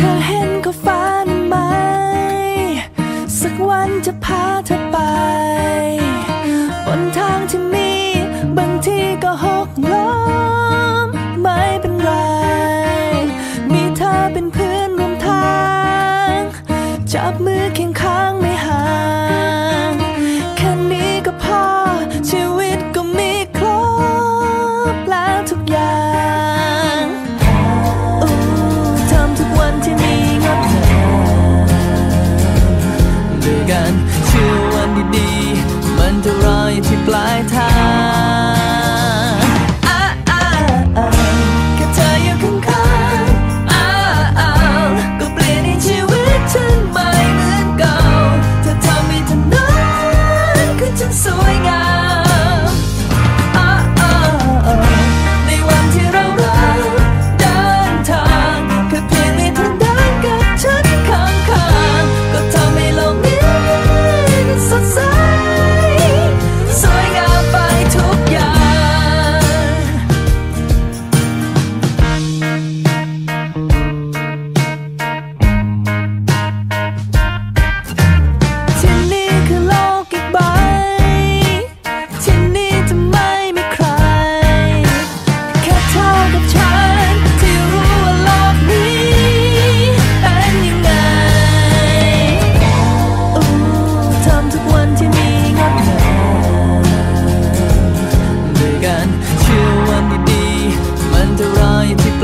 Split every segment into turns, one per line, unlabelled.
เธอเห็นก็ฟ้านั้นไหม สักวันจะพาเธอไป บนทางที่มี บางทีก็หกล้ม ไม่เป็นไร มีเธอเป็นเพื่อน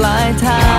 อยู่